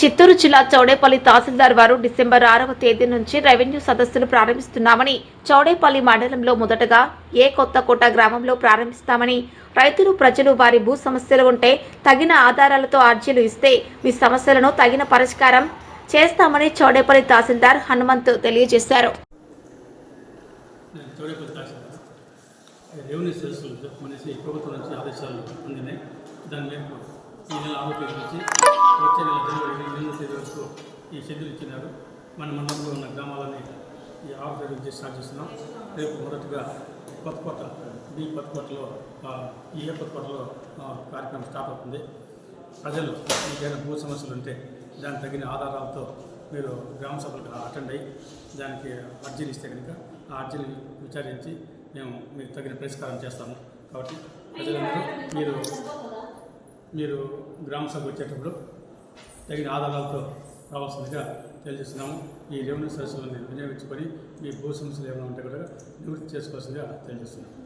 చిత్తూరు జిల్లా చౌడేపల్లి తహసీల్దార్ వారు డిసెంబర్ ఆరవ తేదీ నుంచి రెవెన్యూ సదస్సులు ప్రారంభిస్తున్నామని చౌడేపల్లి మండలంలో మొదటగా ఏ కొత్తకోట గ్రామంలో ప్రారంభిస్తామని రైతులు ప్రజలు వారి భూ సమస్యలు ఉంటే తగిన ఆధారాలతో అర్జీలు ఇస్తే మీ సమస్యలను తగిన పరిష్కారం చేస్తామని చౌడేపల్లి తహసీల్దార్ హనుమంత్ తెలియజేశారు. రెవెన్యూ ప్రభుత్వం నుంచి ఆదేశాలు అందినాయి. దాని ఈ నెల ఆరో తేదీ నుంచి వచ్చే నెల జనవరి ఎనిమిదో తేదీ వరకు ఈ షెడ్యూల్ ఇచ్చినారు. మన మండలంలో ఉన్న గ్రామాలని ఈ ఆరో తేదీ నుంచి స్టార్ట్ చేస్తున్నాం. రేపు మొదటగా కొత్తకోట బి కొత్త ఈ ఏ కార్యక్రమం స్టార్ట్ అవుతుంది. ప్రజలు ఏదైనా భూ సమస్యలు ఉంటే దానికి తగిన ఆధారాలతో మీరు గ్రామ సభలకు అటెండ్ అయ్యి దానికి అర్జీలు ఇస్తే కనుక ఆ అర్జీని విచారించి మేము మీకు తగిన పరిష్కారం చేస్తాము. కాబట్టి ప్రజలందరూ మీరు మీరు గ్రామ సభ వచ్చేటప్పుడు తగిన ఆధారాలతో రావాల్సిందిగా తెలియజేస్తున్నాము. ఈ రెవెన్యూ సర్వీసులను వినియోగించుకొని మీ భూ సమస్యలు ఏమైనా ఉంటే కూడా నివృత్తి చేసుకోవాల్సిందిగా తెలియజేస్తున్నాము